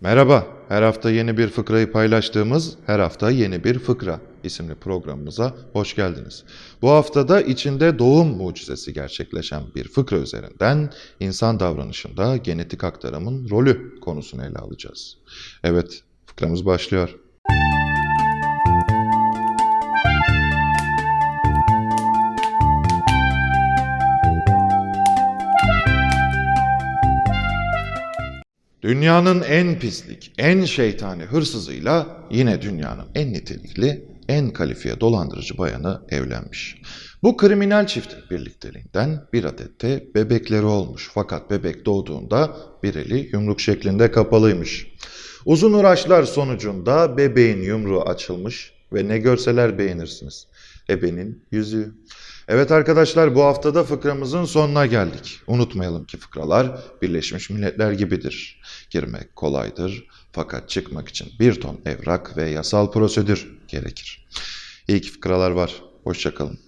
Merhaba, her hafta yeni bir fıkrayı paylaştığımız Her Hafta Yeni Bir Fıkra isimli programımıza hoş geldiniz. Bu haftada içinde doğum mucizesi gerçekleşen bir fıkra üzerinden insan davranışında genetik aktarımın rolü konusunu ele alacağız. Evet, fıkramız başlıyor. Dünyanın en pislik, en şeytani hırsızıyla yine dünyanın en nitelikli, en kalifiye dolandırıcı bayanı evlenmiş. Bu kriminal çiftin birlikteliğinden bir adet de bebekleri olmuş. Fakat bebek doğduğunda bir eli yumruk şeklinde kapalıymış. Uzun uğraşlar sonucunda bebeğin yumruğu açılmış ve ne görseler beğenirsiniz. Ebenin yüzüğü. Evet arkadaşlar bu haftada fıkramızın sonuna geldik. Unutmayalım ki fıkralar Birleşmiş Milletler gibidir. Girmek kolaydır fakat çıkmak için bir ton evrak ve yasal prosedür gerekir. İyi ki fıkralar var. Hoşçakalın.